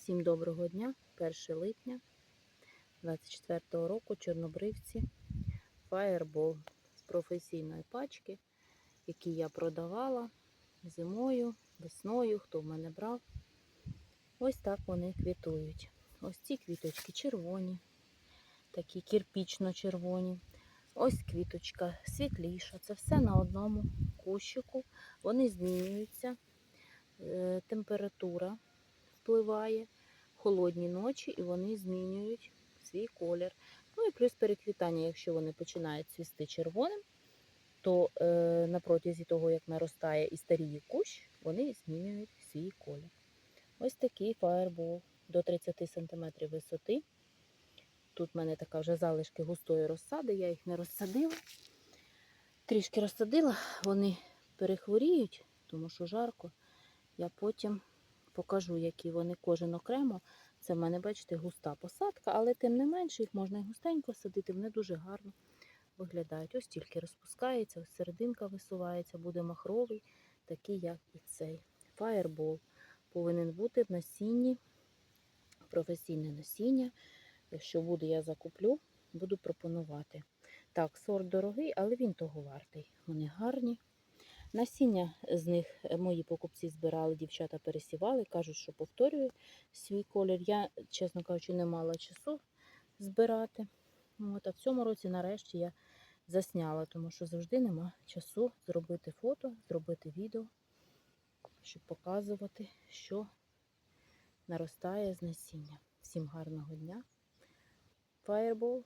Всім доброго дня, 1 липня 24 року, чорнобривці, Fireball з професійної пачки, які я продавала зимою, весною, хто в мене брав. Ось так вони квітують. Ось ці квіточки червоні, такі кірпічно-червоні. Ось квіточка світліша. Це все на одному кущику. Вони змінюються. Е, Температура впливає, холодні ночі, і вони змінюють свій колір. Ну і плюс переквітання, якщо вони починають цвісти червоним, то е, на протязі того, як наростає і старіє кущ, вони змінюють свій колір. Ось такий фаєрбол до 30 см висоти. Тут в мене така вже залишки густої розсади, я їх не розсадила. Трішки розсадила, вони перехворіють, тому що жарко. Я потім покажу, які вони кожен окремо. Це в мене, бачите, густа посадка, але тим не менше їх можна і густенько садити, вони дуже гарно виглядають. Ось тільки розпускається, ось серединка висувається, буде махровий, такий, як і цей. Фаєрбол повинен бути в насінні, професійне насіння. Якщо буде, я закуплю, буду пропонувати. Так, сорт дорогий, але він того вартий. Вони гарні. Насіння з них е, мої покупці збирали, дівчата пересівали, кажуть, що повторюю свій колір. Я, чесно кажучи, не мала часу збирати. От, а в цьому році, нарешті, я засняла, тому що завжди нема часу зробити фото, зробити відео, щоб показувати, що наростає з насіння. Всім гарного дня! Fireball